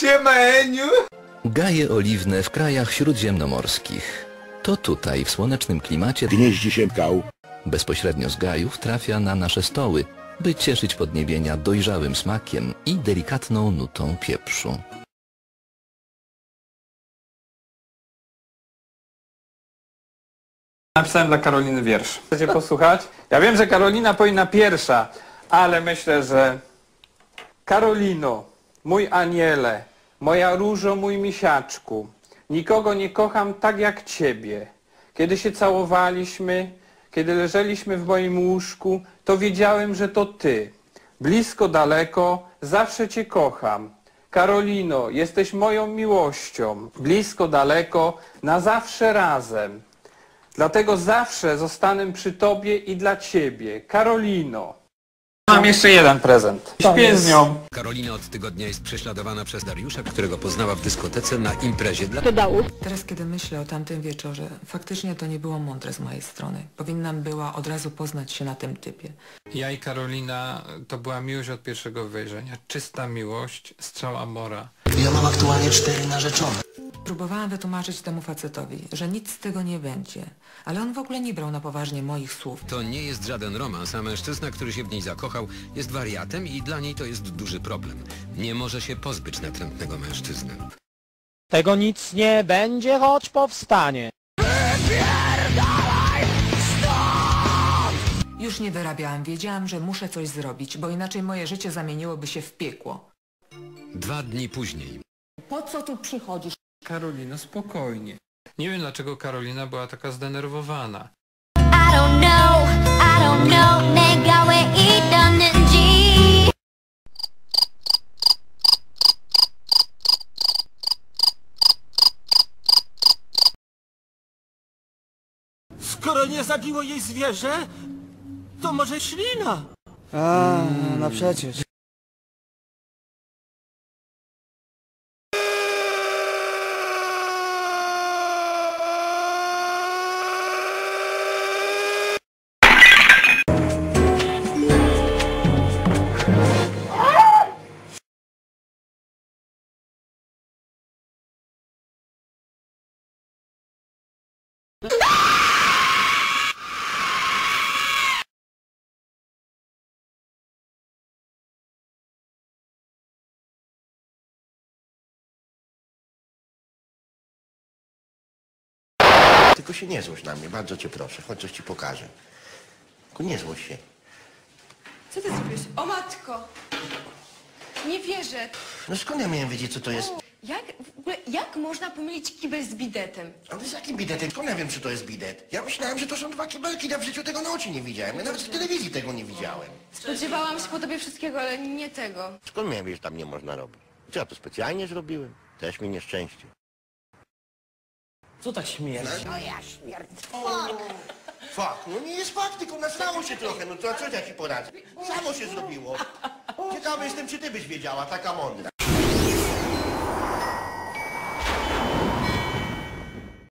Siema Eniu! Gaje oliwne w krajach śródziemnomorskich. To tutaj, w słonecznym klimacie, Gnieździ się kał. bezpośrednio z gajów trafia na nasze stoły, by cieszyć podniebienia dojrzałym smakiem i delikatną nutą pieprzu. Napisałem dla Karoliny wiersz. Chcecie posłuchać? Ja wiem, że Karolina powinna pierwsza, ale myślę, że Karolino, mój aniele, moja różo, mój misiaczku, nikogo nie kocham tak jak ciebie. Kiedy się całowaliśmy, kiedy leżeliśmy w moim łóżku, to wiedziałem, że to ty. Blisko, daleko, zawsze cię kocham. Karolino, jesteś moją miłością. Blisko, daleko, na zawsze razem. Dlatego zawsze zostanę przy tobie i dla ciebie. Karolino. Mam jeszcze jeden prezent. Śpię z nią. Karolina od tygodnia jest prześladowana przez Dariusza, którego poznała w dyskotece na imprezie dla... Teraz, kiedy myślę o tamtym wieczorze, faktycznie to nie było mądre z mojej strony. Powinnam była od razu poznać się na tym typie. Ja i Karolina to była miłość od pierwszego wejrzenia. Czysta miłość, strzał Amora. Ja mam aktualnie cztery narzeczone. Próbowałam wytłumaczyć temu facetowi, że nic z tego nie będzie, ale on w ogóle nie brał na poważnie moich słów. To nie jest żaden romans, a mężczyzna, który się w niej zakochał, jest wariatem i dla niej to jest duży problem. Nie może się pozbyć natrętnego mężczyzny. Tego nic nie będzie, choć powstanie. Już nie wyrabiałam, wiedziałam, że muszę coś zrobić, bo inaczej moje życie zamieniłoby się w piekło. Dwa dni później. Po co tu przychodzisz? Karolino, spokojnie. Nie wiem, dlaczego Karolina była taka zdenerwowana. Skoro nie zabiło jej zwierzę, to może ślina. A, no przecież. Tylko się nie złość na mnie, bardzo cię proszę. Chodź, coś ci pokażę. Tylko nie złość się. Co ty zrobiłeś? O matko! Nie wierzę. No skąd ja miałem wiedzieć, co to jest? Jak, w ogóle, jak można pomylić kibel z bidetem? Ale z jakim bidetem? Skąd ja wiem, czy to jest bidet? Ja myślałem, że to są dwa kibelki, ja w życiu tego na oczy nie widziałem. Ja nawet w telewizji tego nie widziałem. Spodziewałam się po tobie wszystkiego, ale nie tego. Skąd miałem wiedzieć, że tam nie można robić? Czy ja to specjalnie zrobiłem? Też mi nieszczęście. Co tak śmierdzi? Fakt, no nie jest fakt, tylko nastało się trochę, no to a co ja ci poradzę? Samo się zrobiło. Ciekawy jestem, czy ty byś wiedziała, taka mądra.